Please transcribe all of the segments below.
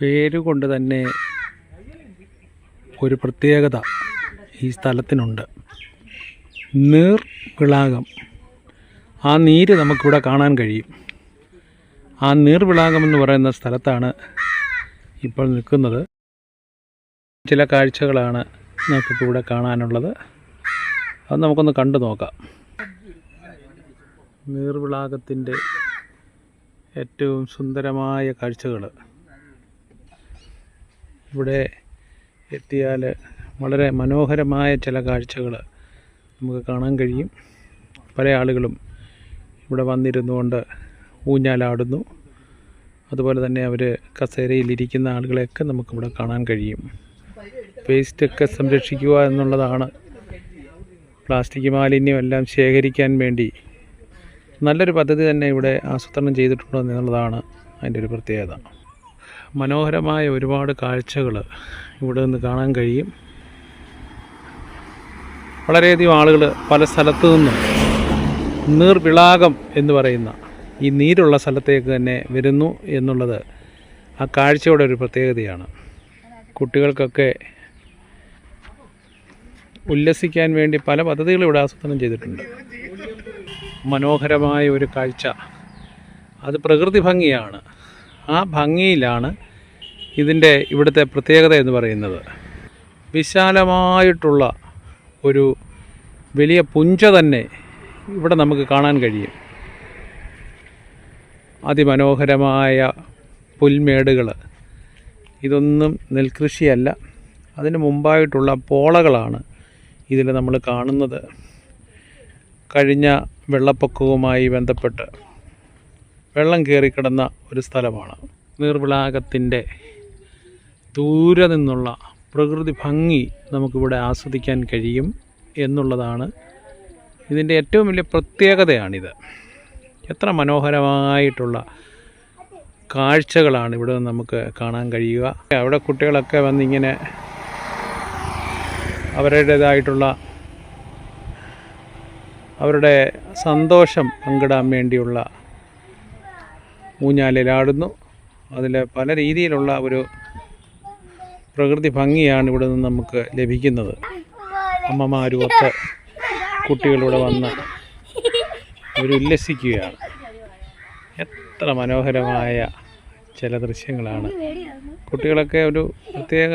പേരുകൊണ്ട് തന്നെ ഒരു പ്രത്യേകത ഈ സ്ഥലത്തിനുണ്ട്. നീർ വിളാകം. ആ നീര് നമുക്കിവിടെ കാണാൻ കഴിയും. ആ നീർവിളാകം എന്ന് പറയുന്ന സ്ഥലത്താണ് ഇപ്പോൾ നിൽക്കുന്നത്. ചില കാഴ്ചകളാണ് നമുക്കിപ്പോൾ ഇവിടെ കാണാനുള്ളത്. അത് നമുക്കൊന്ന് കണ്ടു നോക്കാം. നീർവിളാകത്തിന്റെ ഏറ്റവും സുന്ദരമായ കാഴ്ചകൾ ഇവിടെ എത്തിയാൽ വളരെ മനോഹരമായ ചില കാഴ്ചകൾ നമുക്ക് കാണാൻ കഴിയും. പല ആളുകളും ഇവിടെ വന്നിരുന്നു കൊണ്ട് ഊഞ്ഞാലാടുന്നു. അതുപോലെ തന്നെ അവർ കസേരയിലിരിക്കുന്ന ആളുകളെയൊക്കെ നമുക്കിവിടെ കാണാൻ കഴിയും. വേസ്റ്റൊക്കെ സംരക്ഷിക്കുക എന്നുള്ളതാണ്. പ്ലാസ്റ്റിക് മാലിന്യം എല്ലാം ശേഖരിക്കാൻ വേണ്ടി നല്ലൊരു പദ്ധതി തന്നെ ഇവിടെ ആസൂത്രണം ചെയ്തിട്ടുണ്ടെന്നുള്ളതാണ് അതിന്റെ ഒരു പ്രത്യേകത. മനോഹരമായ ഒരുപാട് കാഴ്ചകൾ ഇവിടെ നിന്ന് കാണാൻ കഴിയും. വളരെയധികം ആളുകൾ പല സ്ഥലത്തു നിന്നും നീർവിളാകം എന്ന് പറയുന്ന ഈ നീരുള്ള സ്ഥലത്തേക്ക് തന്നെ വരുന്നു എന്നുള്ളത് ആ കാഴ്ചയുടെ ഒരു പ്രത്യേകതയാണ്. കുട്ടികൾക്കൊക്കെ ഉല്ലസിക്കാൻ വേണ്ടി പല പദ്ധതികളും ഇവിടെ ആസൂത്രണം ചെയ്തിട്ടുണ്ട്. മനോഹരമായ ഒരു കാഴ്ച. അത് പ്രകൃതി ഭംഗിയാണ്. ആ ഭംഗിയിലാണ് ഇതിന്റെ ഇവിടുത്തെ പ്രത്യേകത എന്ന് പറയുന്നത്. വിശാലമായിട്ടുള്ള ഒരു വലിയ പുഞ്ച തന്നെ ഇവിടെ നമുക്ക് കാണാൻ കഴിയും. അതിമനോഹരമായ പുൽമേടുകൾ ഇതൊന്നും നെൽകൃഷിയല്ല. അതിന് മുമ്പായിട്ടുള്ള പോളകളാണ് ഇതിൽ നമ്മൾ കാണുന്നത്. കഴിഞ്ഞ വെള്ളപ്പൊക്കവുമായി ബന്ധപ്പെട്ട് വെള്ളം കയറിക്കിടന്ന ഒരു സ്ഥലമാണ്. നീർവിളാകത്തിന്റെ ദൂരെ നിന്നുള്ള പ്രകൃതി ഭംഗി നമുക്കിവിടെ ആസ്വദിക്കാൻ കഴിയും എന്നുള്ളതാണ് ഇതിന്റെ ഏറ്റവും വലിയ പ്രത്യേകതയാണിത്. എത്ര മനോഹരമായിട്ടുള്ള കാഴ്ചകളാണ് ഇവിടെ നമുക്ക് കാണാൻ കഴിയുക. അവിടെ കുട്ടികളൊക്കെ വന്നിങ്ങനെ അവരുടേതായിട്ടുള്ള അവരുടെ സന്തോഷം പങ്കിടാൻ വേണ്ടിയുള്ള ഊഞ്ഞാലിലാടുന്നു. അതിൽ പല രീതിയിലുള്ള ഒരു പ്രകൃതി ഭംഗിയാണ് ഇവിടെ നിന്ന് നമുക്ക് ലഭിക്കുന്നത്. അമ്മമാരുമൊക്കെ കുട്ടികളിവിടെ വന്ന് ഇവരുല്ലസിക്കുകയാണ് എത്ര മനോഹരമായ ചില ദൃശ്യങ്ങളാണ്. കുട്ടികളൊക്കെ ഒരു പ്രത്യേക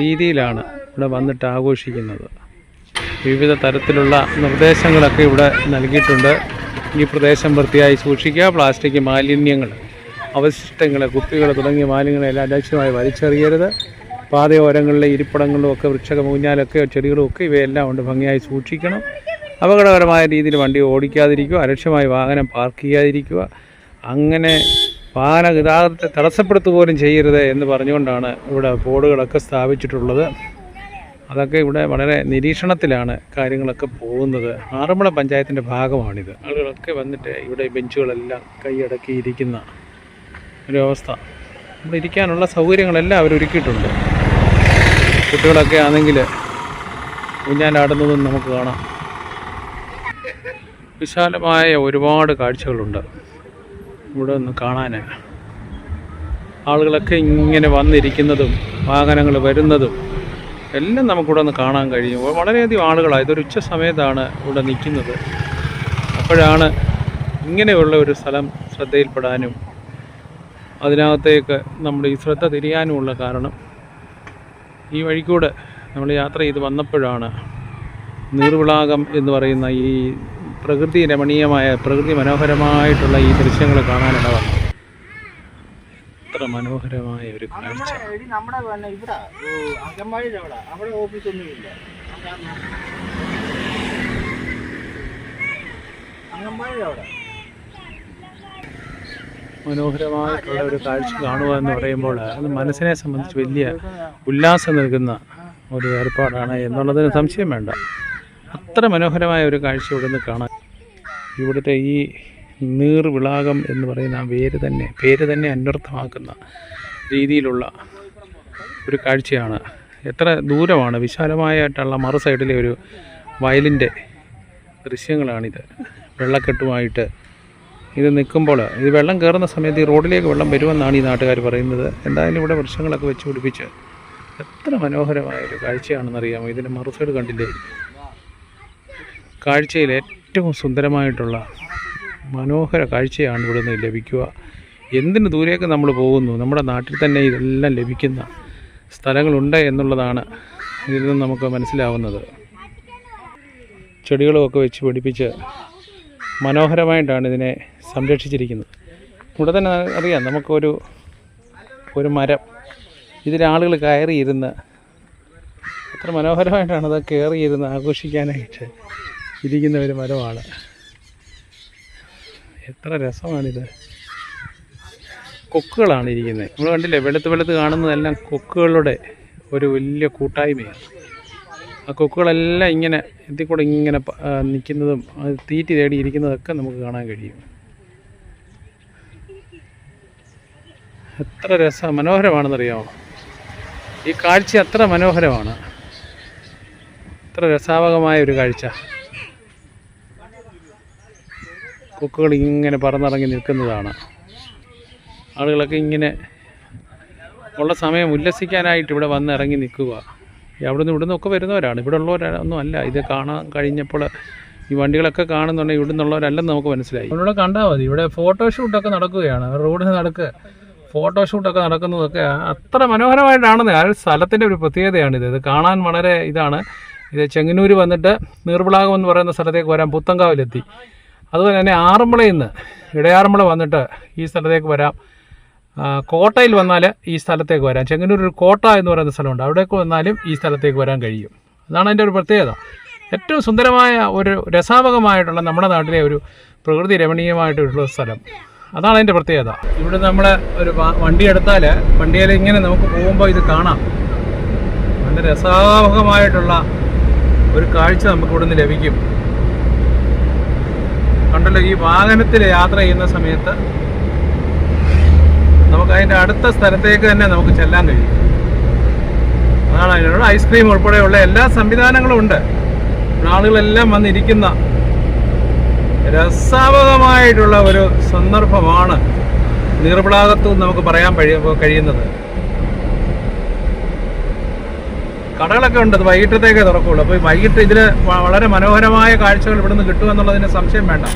രീതിയിലാണ് ഇവിടെ വന്നിട്ട് ആഘോഷിക്കുന്നത്. വിവിധ തരത്തിലുള്ള നിർദ്ദേശങ്ങളൊക്കെ ഇവിടെ നൽകിയിട്ടുണ്ട്. ഈ പ്രദേശം വൃത്തിയായി സൂക്ഷിക്കുക. പ്ലാസ്റ്റിക് മാലിന്യങ്ങൾ അവശിഷ്ടങ്ങൾ കുപ്പികൾ തുടങ്ങിയ മാലിന്യങ്ങളെല്ലാം അലക്ഷ്യമായി വലിച്ചെറിയരുത്. പാതയോരങ്ങളിലെ ഇരിപ്പിടങ്ങളിലും ഒക്കെ വൃക്ഷക മൂഞ്ഞാലൊക്കെ ചെടികളും ഒക്കെ ഇവയെല്ലാം കൊണ്ട് ഭംഗിയായി സൂക്ഷിക്കണം. അപകടകരമായ രീതിയിൽ വണ്ടി ഓടിക്കാതിരിക്കുക അലക്ഷ്യമായി വാഹനം പാർക്ക് ചെയ്യാതിരിക്കുക. അങ്ങനെ വാഹന ഗതാഗതത്തെ തടസ്സപ്പെടുത്തുക പോലും ചെയ്യരുത് എന്ന് പറഞ്ഞുകൊണ്ടാണ് ഇവിടെ ബോർഡുകളൊക്കെ സ്ഥാപിച്ചിട്ടുള്ളത്. അതൊക്കെ ഇവിടെ വളരെ നിരീക്ഷണത്തിലാണ് കാര്യങ്ങളൊക്കെ പോകുന്നത്. ആറന്മുള പഞ്ചായത്തിന്റെ ഭാഗമാണിത്. ആളുകളൊക്കെ വന്നിട്ട് ഇവിടെ ബെഞ്ചുകളെല്ലാം കൈയടക്കിയിരിക്കുന്ന ഒരു അവസ്ഥ ഇവിടെ ഇരിക്കാനുള്ള സൗകര്യങ്ങളെല്ലാം അവർ ഒരുക്കിയിട്ടുണ്ട്. കുട്ടികളൊക്കെ ആണെങ്കിൽ ഊഞ്ഞാലാടുന്നതും നമുക്ക് കാണാം. വിശാലമായ ഒരുപാട് കാഴ്ചകളുണ്ട് ഇവിടെ ഒന്ന് കാണാൻ ആളുകളൊക്കെ ഇങ്ങനെ വന്നിരിക്കുന്നതും വാഹനങ്ങൾ വരുന്നതും എല്ലാം നമുക്കിവിടെ ഒന്ന് കാണാൻ കഴിയും. വളരെയധികം ആളുകളാണ് ഇതൊരു ഉച്ച സമയത്താണ് ഇവിടെ നിൽക്കുന്നത്. അപ്പോഴാണ് ഇങ്ങനെയുള്ള ഒരു സ്ഥലം ശ്രദ്ധയിൽപ്പെടാനും അതിനകത്തേക്ക് നമ്മൾ ഈ ശ്രദ്ധ തിരിയാനുമുള്ള കാരണം ഈ വഴിക്കൂടെ നമ്മൾ യാത്ര ചെയ്ത് വന്നപ്പോഴാണ് നീർവിളാകം എന്ന് പറയുന്ന ഈ പ്രകൃതി രമണീയമായ പ്രകൃതി മനോഹരമായിട്ടുള്ള ഈ ദൃശ്യങ്ങൾ വന്നത് എത്ര മനോഹരമായ ഒരു കാഴ്ച. നമ്മുടെ ഇവിടെ അങ്കൻവാടിയുടെ അവിടെ. അവിടെ അങ്കൻവാടിയുടെ അവിടെ. മനോഹരമായിട്ടുള്ള ഒരു കാഴ്ച കാണുക എന്ന് പറയുമ്പോൾ അത് മനസ്സിനെ സംബന്ധിച്ച് വലിയ ഉല്ലാസം നൽകുന്ന ഒരു ഏർപ്പാടാണ് എന്നുള്ളതിന് സംശയം വേണ്ട. അത്ര മനോഹരമായ ഒരു കാഴ്ച ഇവിടെ നിന്ന് കാണാൻ ഇവിടുത്തെ ഈ നീർവിളാകം എന്ന് പറയുന്ന ആ വേര് തന്നെ പേര് തന്നെ അന്വർത്ഥമാക്കുന്ന രീതിയിലുള്ള ഒരു കാഴ്ചയാണ്. എത്ര ദൂരമാണ് വിശാലമായിട്ടുള്ള മറു സൈഡിലെ ഒരു വയലിന്റെ ദൃശ്യങ്ങളാണിത്. വെള്ളക്കെട്ടുമായിട്ട് ഇത് നിൽക്കുമ്പോൾ ഇത് വെള്ളം കയറുന്ന സമയത്ത് ഈ റോഡിലേക്ക് വെള്ളം വരുമെന്നാണ് ഈ നാട്ടുകാർ പറയുന്നത്. എന്തായാലും ഇവിടെ വൃക്ഷങ്ങളൊക്കെ വെച്ച് പിടിപ്പിച്ച് എത്ര മനോഹരമായ ഒരു കാഴ്ചയാണെന്നറിയാമോ? ഇതിന്റെ മറുസൈഡ് കണ്ടില്ലേ? കാഴ്ചയിൽ ഏറ്റവും സുന്ദരമായിട്ടുള്ള മനോഹര കാഴ്ചയാണ് ഇവിടെ നിന്ന് ലഭിക്കുക. എന്തിന് ദൂരേക്ക് നമ്മൾ പോകുന്നു? നമ്മുടെ നാട്ടിൽ തന്നെ ഇതെല്ലാം ലഭിക്കുന്ന സ്ഥലങ്ങളുണ്ട് എന്നുള്ളതാണ് ഇതിൽ നിന്ന് നമുക്ക് മനസ്സിലാവുന്നത്. ചെടികളുമൊക്കെ വെച്ച് പിടിപ്പിച്ച് മനോഹരമായിട്ടാണ് ഇതിനെ സംരക്ഷിച്ചിരിക്കുന്നത്. ഇവിടെ തന്നെ അറിയാം നമുക്കൊരു ഒരു മരം. ഇതിലാളുകൾ കയറിയിരുന്ന് അത്ര മനോഹരമായിട്ടാണ് അത് കയറിയിരുന്ന് ആഘോഷിക്കാനായിട്ട് ഇരിക്കുന്ന ഒരു മരമാണ്. എത്ര രസമാണിത്. കൊക്കുകളാണ് ഇരിക്കുന്നത് നമ്മൾ കണ്ടില്ലേ വെളുത്ത് വെളുത്ത് കാണുന്നതെല്ലാം കൊക്കുകളുടെ ഒരു വലിയ കൂട്ടായ്മയാണ്. ആ കൊക്കുകളെല്ലാം ഇങ്ങനെ ഇതിൽ കൂടെ ഇങ്ങനെ നിൽക്കുന്നതും അത് തീറ്റി തേടി ഇരിക്കുന്നതൊക്കെ നമുക്ക് കാണാൻ കഴിയും. എത്ര രസ മനോഹരമാണെന്നറിയാമോ? ഈ കാഴ്ച അത്ര മനോഹരമാണ്. എത്ര രസാവകമായ ഒരു കാഴ്ച. കൊക്കുകൾ ഇങ്ങനെ പറന്നിറങ്ങി നിൽക്കുന്നതാണ്. ആളുകളൊക്കെ ഇങ്ങനെ ഉള്ള സമയം ഉല്ലസിക്കാനായിട്ട് ഇവിടെ വന്ന് ഇറങ്ങി നിൽക്കുക. അവിടെ അവിടുന്ന് ഇവിടുന്ന് ഒക്കെ വരുന്നവരാണ്. ഇവിടെ ഉള്ളവരൊന്നും അല്ല. ഇത് കാണാൻ കഴിഞ്ഞപ്പോൾ ഈ വണ്ടികളൊക്കെ കാണുന്നുണ്ടെങ്കിൽ ഇവിടെ നിന്നുള്ളവരല്ലെന്ന് നമുക്ക് മനസ്സിലായി. ഇവിടെ കണ്ടാൽ മതി. ഇവിടെ ഫോട്ടോഷൂട്ടൊക്കെ നടക്കുകയാണ്. റോഡിന് നടക്ക് ഫോട്ടോഷൂട്ടൊക്കെ നടക്കുന്നതൊക്കെ അത്ര മനോഹരമായിട്ടാണെന്ന്. ആ സ്ഥലത്തിന്റെ ഒരു പ്രത്യേകതയാണിത്. ഇത് കാണാൻ വളരെ ഇതാണ്. ഇത് ചെങ്ങന്നൂർ വന്നിട്ട് നീർവിളാകം എന്ന് പറയുന്ന സ്ഥലത്തേക്ക് വരാൻ പുത്തങ്കാവിലെത്തി. അതുപോലെ തന്നെ ആറന്മുളയിൽ നിന്ന് ഇടയാറന്മുള വന്നിട്ട് ഈ സ്ഥലത്തേക്ക് വരാം. കോട്ടയിൽ വന്നാൽ ഈ സ്ഥലത്തേക്ക് വരാം. ചെങ്ങന്നൂർ ഒരു കോട്ട എന്ന് പറയുന്ന സ്ഥലമുണ്ട്. അവിടേക്ക് വന്നാലും ഈ സ്ഥലത്തേക്ക് വരാൻ കഴിയും. അതാണ് അതിന്റെ ഒരു പ്രത്യേകത. ഏറ്റവും സുന്ദരമായ ഒരു രസാവകമായിട്ടുള്ള നമ്മുടെ നാട്ടിലെ ഒരു പ്രകൃതി രമണീയമായിട്ടുള്ള സ്ഥലം. അതാണ് അതിന്റെ പ്രത്യേകത. ഇവിടെ നമ്മൾ ഒരു വണ്ടി എടുത്താൽ വണ്ടിയിൽ ഇങ്ങനെ നമുക്ക് പോകുമ്പോൾ ഇത് കാണാം. നല്ല രസാവകമായിട്ടുള്ള ഒരു കാഴ്ച നമുക്ക് ഇവിടുന്ന് ലഭിക്കും. കണ്ടല്ലോ ഈ വാഹനത്തിൽ യാത്ര ചെയ്യുന്ന സമയത്ത് നമുക്ക് അതിന്റെ അടുത്ത സ്ഥലത്തേക്ക് തന്നെ നമുക്ക് ചെല്ലാൻ കഴിയും. അതാണ് അതിനോട് ഐസ്ക്രീം ഉൾപ്പെടെയുള്ള എല്ലാ സംവിധാനങ്ങളും ഉണ്ട്. ആളുകളെല്ലാം വന്നിരിക്കുന്ന രസാവകമായിട്ടുള്ള ഒരു സന്ദർഭമാണ്. നീർവിളാകത്തു നമുക്ക് പറയാൻ കഴിയ- കഴിയുന്നത്. കടകളൊക്കെ ഉണ്ട്. വൈകിട്ടത്തേക്കേ തുറക്കുള്ളൂ. അപ്പോൾ വൈകിട്ട് ഇതിൽ വളരെ മനോഹരമായ കാഴ്ചകൾ ഇവിടുന്ന് കിട്ടുമെന്നുള്ളതിന് സംശയം വേണ്ട.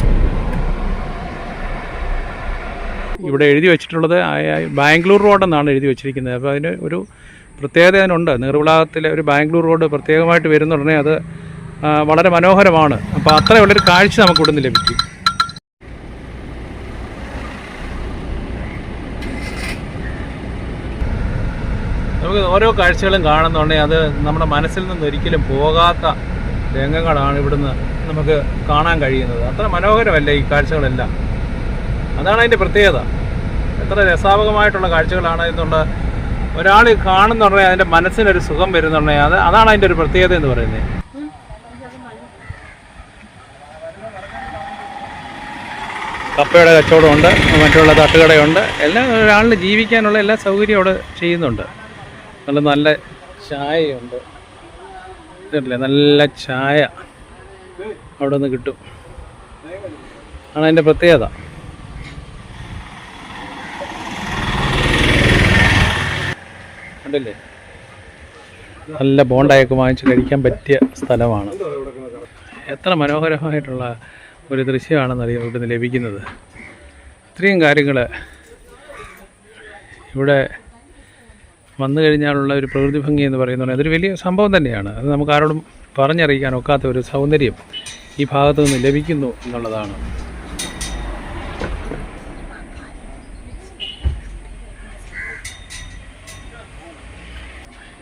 ഇവിടെ എഴുതി വെച്ചിട്ടുള്ളത് ബാംഗ്ലൂർ റോഡ് ബാംഗ്ലൂർ റോഡെന്നാണ് എഴുതി വെച്ചിരിക്കുന്നത്. അപ്പോൾ അതിന് ഒരു പ്രത്യേകത അതിനുണ്ട്. നീർവിളാകത്തിലെ ഒരു ബാംഗ്ലൂർ റോഡ് പ്രത്യേകമായിട്ട് വരുന്നുടനെ അത് വളരെ മനോഹരമാണ്. അപ്പോൾ അത്രയുള്ളൊരു കാഴ്ച നമുക്ക് ഇവിടുന്ന് ലഭിക്കും. നമുക്ക് ഓരോ കാഴ്ചകളും കാണുന്നുണ്ടെങ്കിൽ അത് നമ്മുടെ മനസ്സിൽ നിന്ന് ഒരിക്കലും പോകാത്ത രംഗങ്ങളാണ് ഇവിടുന്ന് നമുക്ക് കാണാൻ കഴിയുന്നത്. അത്ര മനോഹരമല്ല ഈ കാഴ്ചകളെല്ലാം? അതാണ് അതിന്റെ പ്രത്യേകത. എത്ര രസാപകമായിട്ടുള്ള കാഴ്ചകളാണ് എന്നുള്ള ഒരാൾ കാണുന്നുണ്ടെങ്കിൽ അതിന്റെ മനസ്സിനൊരു സുഖം വരുന്നുണ്ടെങ്കിൽ അത് അതാണ് അതിന്റെ ഒരു പ്രത്യേകത എന്ന് പറയുന്നത്. കപ്പയുടെ കച്ചവടമുണ്ട് മറ്റുള്ള തട്ടുകടയുണ്ട്. എല്ലാം ഒരാളിന് ജീവിക്കാനുള്ള എല്ലാ സൗകര്യവും അവിടെ ചെയ്യുന്നുണ്ട്. നല്ല നല്ല ചായയുണ്ട്. ഇതല്ലേ നല്ല ചായ അവിടെ നിന്ന് കിട്ടും. ആണ് അതിന്റെ പ്രത്യേകത. കണ്ടില്ലേ? നല്ല ബോണ്ടായൊക്കെ വാങ്ങിച്ച് കഴിക്കാൻ പറ്റിയ സ്ഥലമാണ്. എത്ര മനോഹരമായിട്ടുള്ള ഒരു ദൃശ്യമാണെന്നറിയാം ഇവിടുന്ന് ലഭിക്കുന്നത്. ഇത്രയും കാര്യങ്ങൾ ഇവിടെ വന്നു കഴിഞ്ഞാലുള്ള ഒരു പ്രകൃതി ഭംഗി എന്ന് പറയുന്നത് അതൊരു വലിയ സംഭവം തന്നെയാണ്. അത് നമുക്ക് ആരോടും പറഞ്ഞറിയിക്കാൻ ഒക്കാത്ത ഒരു സൗന്ദര്യം ഈ ഭാഗത്തു നിന്ന് ലഭിക്കുന്നു എന്നുള്ളതാണ്.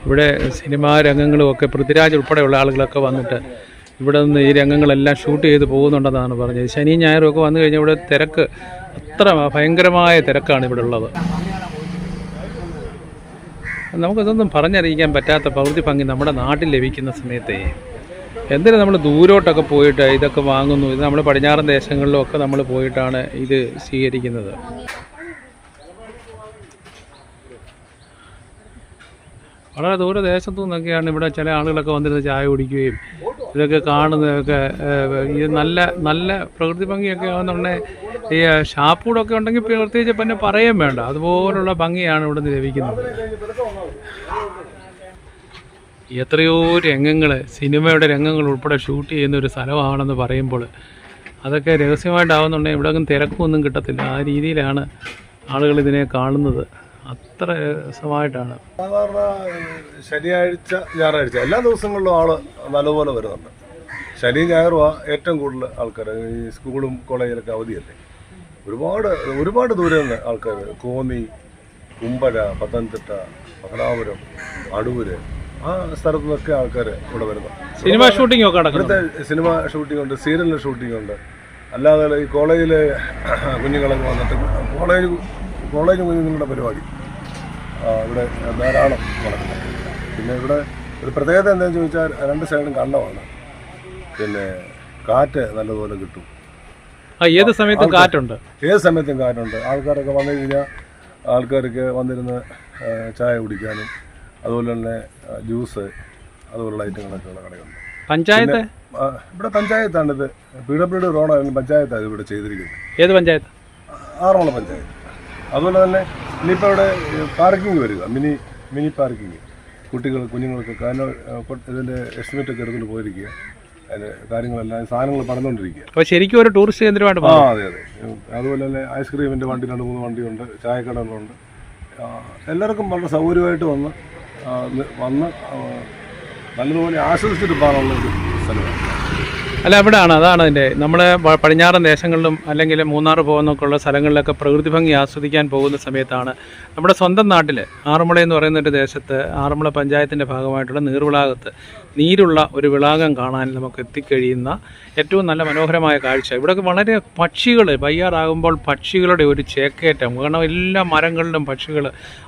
ഇവിടെ സിനിമാ രംഗങ്ങളും ഒക്കെ പൃഥ്വിരാജ് ഉൾപ്പെടെയുള്ള ആളുകളൊക്കെ വന്നിട്ട് ഇവിടെ നിന്ന് ഈ രംഗങ്ങളെല്ലാം ഷൂട്ട് ചെയ്ത് പോകുന്നുണ്ടെന്നാണ് പറഞ്ഞത്. ശനിയും ഞായറും ഒക്കെ വന്നു കഴിഞ്ഞാൽ ഇവിടെ തിരക്ക് അത്ര ഭയങ്കരമായ തിരക്കാണ് ഇവിടെ ഉള്ളത്. നമുക്കിതൊന്നും പറഞ്ഞറിയിക്കാൻ പറ്റാത്ത പ്രകൃതി ഭംഗി നമ്മുടെ നാട്ടിൽ ലഭിക്കുന്ന സമയത്തെ. എന്തിനാ നമ്മൾ ദൂരോട്ടൊക്കെ പോയിട്ട് ഇതൊക്കെ വാങ്ങുന്നു? ഇത് നമ്മൾ പടിഞ്ഞാറൻ ദേശങ്ങളിലും ഒക്കെ നമ്മൾ പോയിട്ടാണ് ഇത് സ്വീകരിക്കുന്നത്. വളരെ ദൂരദേശത്തു നിന്നൊക്കെയാണ് ഇവിടെ ചില ആളുകളൊക്കെ വന്നിരുന്ന് ചായ കുടിക്കുകയും ഇതൊക്കെ കാണുന്നതൊക്കെ ഈ നല്ല നല്ല പ്രകൃതി ഭംഗിയൊക്കെ ആവുന്നുണ്ടെങ്കിൽ ഈ ഷാപ്പൂടൊക്കെ ഉണ്ടെങ്കിൽ പ്രത്യേകിച്ച് പിന്നെ പറയാൻ വേണ്ട. അതുപോലുള്ള ഭംഗിയാണ് ഇവിടെ നിന്ന് ലഭിക്കുന്നത്. എത്രയോ രംഗങ്ങൾ സിനിമയുടെ രംഗങ്ങൾ ഉൾപ്പെടെ ഷൂട്ട് ചെയ്യുന്ന ഒരു സ്ഥലമാണെന്ന് പറയുമ്പോൾ അതൊക്കെ രഹസ്യമായിട്ടാവുന്നുണ്ടെങ്കിൽ ഇവിടെ തിരക്കൊന്നും കിട്ടത്തില്ല. ആ രീതിയിലാണ് ആളുകൾ ഇതിനെ കാണുന്നത്. അത്ര രസമായിട്ടാണ്. സാധാരണ ശനിയാഴ്ച ഞായറാഴ്ച എല്ലാ ദിവസങ്ങളിലും ആൾ നല്ലപോലെ വരുന്നുണ്ട്. ശനി ഞായറും ഏറ്റവും കൂടുതൽ ആൾക്കാർ ഈ സ്കൂളും കോളേജിലൊക്കെ അവധിയല്ലേ. ഒരുപാട് ഒരുപാട് ദൂരെ ആൾക്കാർ കോന്നി കുമ്പഴ പത്തനംതിട്ട പത്തനാപുരം അടൂര് ആ സ്ഥലത്തു നിന്നൊക്കെ ആൾക്കാർ ഇവിടെ വരുന്നു. സിനിമ ഷൂട്ടിംഗ് ഒക്കെ ഇവിടുത്തെ സിനിമ ഷൂട്ടിംഗ് ഉണ്ട് സീരിയലിന്റെ ഷൂട്ടിംഗ് ഉണ്ട് അല്ലാതെ ഈ കോളേജിലെ കുഞ്ഞുങ്ങളൊക്കെ വന്നിട്ട് കോളേജ് കോളേജ് കുഞ്ഞുങ്ങളുടെ പരിപാടി. ഇവിടെ ധാരാളം നടക്കുന്നത് പിന്നെ ഇവിടെ ഒരു പ്രത്യേകത എന്താണെന്ന് ചോദിച്ചാൽ രണ്ട് സൈഡും കണ്ടമാണ്. പിന്നെ കാറ്റ് നല്ലതുപോലെ കിട്ടും. ഏത് സമയത്തും കാറ്റുണ്ട്? ഏത് സമയത്തും കാറ്റുണ്ട്. ആൾക്കാരൊക്കെ വന്നു കഴിഞ്ഞാൽ ആൾക്കാരൊക്കെ വന്നിരുന്ന് ചായ കുടിക്കാനും അതുപോലെ തന്നെ ജ്യൂസ് അതുപോലുള്ള ഐറ്റങ്ങളൊക്കെ ഉള്ള കടയുണ്ട് പഞ്ചായത്ത്? ഇവിടെ പഞ്ചായത്താണ് ഇത്. പി ഡബ്ല്യു ഡി റോഡാണ് പഞ്ചായത്താണ് ഇവിടെ ചെയ്തിരിക്കുന്നത്. ഏത് പഞ്ചായത്ത്? ആറന്മുള പഞ്ചായത്ത്. അതുപോലെ തന്നെ ഇനിയിപ്പോൾ ഇവിടെ പാർക്കിംഗ് വരിക മിനി മിനി പാർക്കിംഗ്. കുട്ടികൾ കുഞ്ഞുങ്ങൾക്ക് കാരണം ഇതിന്റെ എസ്റ്റിമേറ്റ് ഒക്കെ എടുത്തുകൊണ്ട് പോയിരിക്കുക. അതിന്റെ കാര്യങ്ങളെല്ലാം സാധനങ്ങൾ പറഞ്ഞുകൊണ്ടിരിക്കുക. അപ്പോൾ ശരിക്കും ഒരു ടൂറിസ്റ്റ് കേന്ദ്രമായിട്ട് ആ അതെ അതെ. അതുപോലെ തന്നെ ഐസ്ക്രീമിന്റെ വണ്ടി രണ്ട് മൂന്ന് വണ്ടിയുണ്ട് ചായക്കടകളുണ്ട്. എല്ലാവർക്കും വളരെ സൗകര്യമായിട്ട് വന്ന് വന്ന് നല്ലതുപോലെ ആസ്വദിച്ചിട്ട് പോകാനുള്ള ഒരു സ്ഥലമാണ്. അല്ല അവിടെയാണ് അതാണ് അതിന്റെ നമ്മൾ പടിഞ്ഞാറൻ ദേശങ്ങളിലും അല്ലെങ്കിൽ മൂന്നാർ പോകുന്നൊക്കെ ഉള്ള സ്ഥലങ്ങളിലൊക്കെ പ്രകൃതി ഭംഗി ആസ്വദിക്കാൻ പോകുന്ന സമയത്താണ് നമ്മുടെ സ്വന്തം നാട്ടിൽ ആറന്മുള എന്ന് പറയുന്ന ഒരു ദേശത്ത് ആറന്മുള പഞ്ചായത്തിന്റെ ഭാഗമായിട്ടുള്ള നീർവിളാകത്ത് നീരുള്ള ഒരു വിളാകം കാണാൻ നമുക്ക് എത്തിക്കഴിയുന്ന ഏറ്റവും നല്ല മനോഹരമായ കാഴ്ച. ഇവിടെയൊക്കെ വളരെ പക്ഷികൾ വയ്യാറാകുമ്പോൾ പക്ഷികളുടെ ഒരു ചേക്കേറ്റം കാരണം എല്ലാ മരങ്ങളിലും പക്ഷികൾ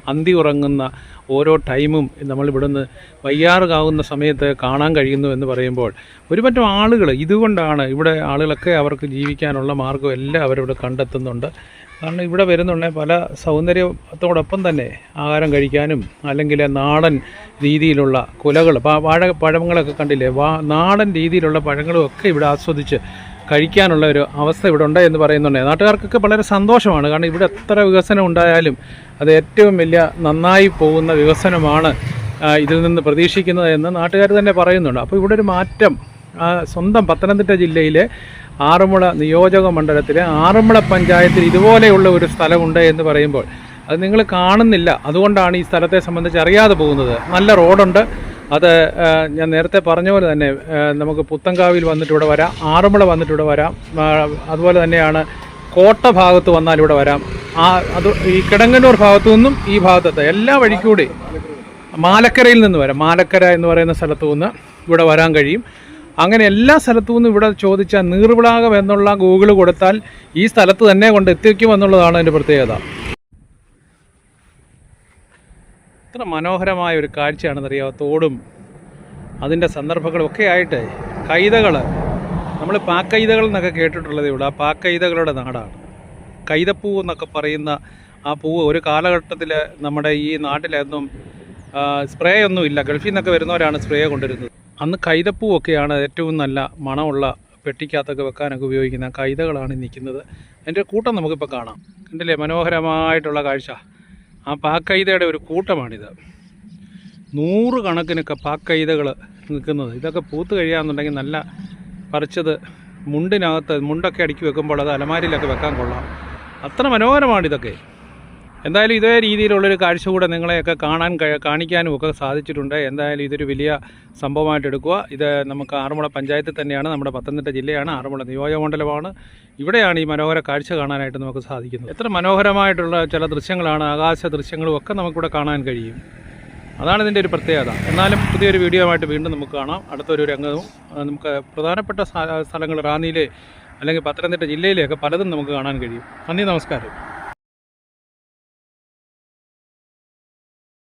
അന്തി ഉറങ്ങുന്ന ഓരോ ടൈമും നമ്മൾ ഇവിടുന്ന് വയ്യാറുകാവുന്ന സമയത്ത് കാണാൻ കഴിയുന്നു എന്ന് പറയുമ്പോൾ ഒരുപറ്റം ആളുകൾ ഇതുകൊണ്ടാണ് ഇവിടെ ആളുകളൊക്കെ അവർക്ക് ജീവിക്കാനുള്ള മാർഗം എല്ലാം അവരിവിടെ കണ്ടെത്തുന്നുണ്ട്. കാരണം ഇവിടെ വരുന്നുണ്ടെങ്കിൽ പല സൗന്ദര്യത്തോടൊപ്പം തന്നെ ആഹാരം കഴിക്കാനും അല്ലെങ്കിൽ നാടൻ രീതിയിലുള്ള കുലകൾ വാഴ പഴങ്ങളൊക്കെ കണ്ടില്ലേ? വാ നാടൻ രീതിയിലുള്ള പഴങ്ങളും ഒക്കെ ഇവിടെ ആസ്വദിച്ച് കഴിക്കാനുള്ള ഒരു അവസ്ഥ ഇവിടെ ഉണ്ട് എന്ന് പറയുന്നുണ്ട്. നാട്ടുകാർക്കൊക്കെ വളരെ സന്തോഷമാണ്. കാരണം ഇവിടെ എത്ര വികസനം ഉണ്ടായാലും അത് ഏറ്റവും വലിയ നന്നായി പോകുന്ന വികസനമാണ് ഇതിൽ നിന്ന് പ്രതീക്ഷിക്കുന്നത് എന്ന് നാട്ടുകാർ തന്നെ പറയുന്നുണ്ട്. അപ്പോൾ ഇവിടെ ഒരു മാറ്റം സ്വന്തം പത്തനംതിട്ട ജില്ലയിലെ ആറന്മുള നിയോജക മണ്ഡലത്തിലെ ആറന്മുള പഞ്ചായത്തിൽ ഇതുപോലെയുള്ള ഒരു സ്ഥലമുണ്ട് എന്ന് പറയുമ്പോൾ അത് നിങ്ങൾ കാണുന്നില്ല. അതുകൊണ്ടാണ് ഈ സ്ഥലത്തെ സംബന്ധിച്ച് അറിയാതെ പോകുന്നത്. നല്ല റോഡുണ്ട്. അത് ഞാൻ നേരത്തെ പറഞ്ഞ പോലെ തന്നെ നമുക്ക് പുത്തങ്കാവിൽ വന്നിട്ട് ഇവിടെ വരാം ആറന്മുള വന്നിട്ട് ഇവിടെ വരാം അതുപോലെ തന്നെയാണ് കോട്ട ഭാഗത്ത് വന്നാൽ ഇവിടെ വരാം. ആ അത് ഈ കിടങ്ങന്നൂർ ഭാഗത്തു നിന്നും ഈ ഭാഗത്തെ എല്ലാ വഴിക്കൂടി മാലക്കരയിൽ നിന്ന് വരാം. മാലക്കര എന്ന് പറയുന്ന സ്ഥലത്തു നിന്ന് ഇവിടെ വരാൻ കഴിയും. അങ്ങനെ എല്ലാ സ്ഥലത്തു നിന്നും ഇവിടെ ചോദിച്ചാൽ നീർവിളാകം എന്നുള്ള ഗൂഗിൾ കൊടുത്താൽ ഈ സ്ഥലത്ത് തന്നെ കൊണ്ട് എത്തിക്കുമെന്നുള്ളതാണ് അതിന്റെ പ്രത്യേകത. ഇത്ര മനോഹരമായ ഒരു കാഴ്ചയാണെന്നറിയാമോ തോടും അതിന്റെ സന്ദർഭങ്ങളും ഒക്കെ ആയിട്ട് കൈതകൾ നമ്മൾ പാക്കൈതകൾ എന്നൊക്കെ കേട്ടിട്ടുള്ളതേ ഉള്ളൂ. ആ പാക്കൈതകളുടെ നാടാണ്. കൈതപ്പൂ എന്നൊക്കെ പറയുന്ന ആ പൂവ് ഒരു കാലഘട്ടത്തിൽ നമ്മുടെ ഈ നാട്ടിലൊന്നും സ്പ്രേ ഒന്നും ഇല്ല ഗൾഫിൽ നിന്നൊക്കെ വരുന്നവരാണ് സ്പ്രേ കൊണ്ടുവരുന്നത്. അന്ന് കൈതപ്പൂവൊക്കെയാണ് ഏറ്റവും നല്ല മണമുള്ള പെട്ടിക്കകത്തൊക്കെ വെക്കാനൊക്കെ ഉപയോഗിക്കുന്ന കൈതകളാണ് നിൽക്കുന്നത്. അതിന്റെ കൂട്ടം നമുക്കിപ്പോൾ കാണാം. കണ്ടില്ലേ? മനോഹരമായിട്ടുള്ള കാഴ്ച. ആ പാക്കൈതയുടെ ഒരു കൂട്ടമാണിത്. നൂറ് കണക്കിനൊക്കെ പാക്കൈതകൾ നിൽക്കുന്നത്. ഇതൊക്കെ പൂത്ത് കഴിയാന്നുണ്ടെങ്കിൽ നല്ല പറിച്ചത് മുണ്ടിനകത്ത് മുണ്ടൊക്കെ അടുക്കി വെക്കുമ്പോൾ അത് അലമാരിയിലൊക്കെ വെക്കാൻ കൊള്ളാം. അത്ര മനോഹരമാണ് ഇതൊക്കെ എന്തായാലും ഇതേ രീതിയിലുള്ളൊരു കാഴ്ച കൂടെ നിങ്ങളെയൊക്കെ കാണാൻ കാണിക്കാനും ഒക്കെ സാധിച്ചിട്ടുണ്ട്. എന്തായാലും ഇതൊരു വലിയ സംഭവമായിട്ട് എടുക്കുക. ഇത് നമുക്ക് ആറന്മുള പഞ്ചായത്തിൽ തന്നെയാണ് നമ്മുടെ പത്തനംതിട്ട ജില്ലയാണ് ആറന്മുള നിയോജകമണ്ഡലമാണ് ഇവിടെയാണ് ഈ മനോഹര കാഴ്ച കാണാനായിട്ട് നമുക്ക് സാധിക്കുന്നത്. എത്ര മനോഹരമായിട്ടുള്ള ചില ദൃശ്യങ്ങളാണ് ആകാശ ദൃശ്യങ്ങളും ഒക്കെ നമുക്കിവിടെ കാണാൻ കഴിയും. അതാണ് ഇതിന്റെ ഒരു പ്രത്യേകത. എന്നാലും പുതിയൊരു വീഡിയോ ആയിട്ട് വീണ്ടും നമുക്ക് കാണാം. അടുത്തൊരു രംഗവും നമുക്ക് പ്രധാനപ്പെട്ട സ്ഥലങ്ങൾ റാന്നിയിലെ അല്ലെങ്കിൽ പത്തനംതിട്ട ജില്ലയിലെയൊക്കെ പലതും നമുക്ക് കാണാൻ കഴിയും. നന്ദി നമസ്കാരം.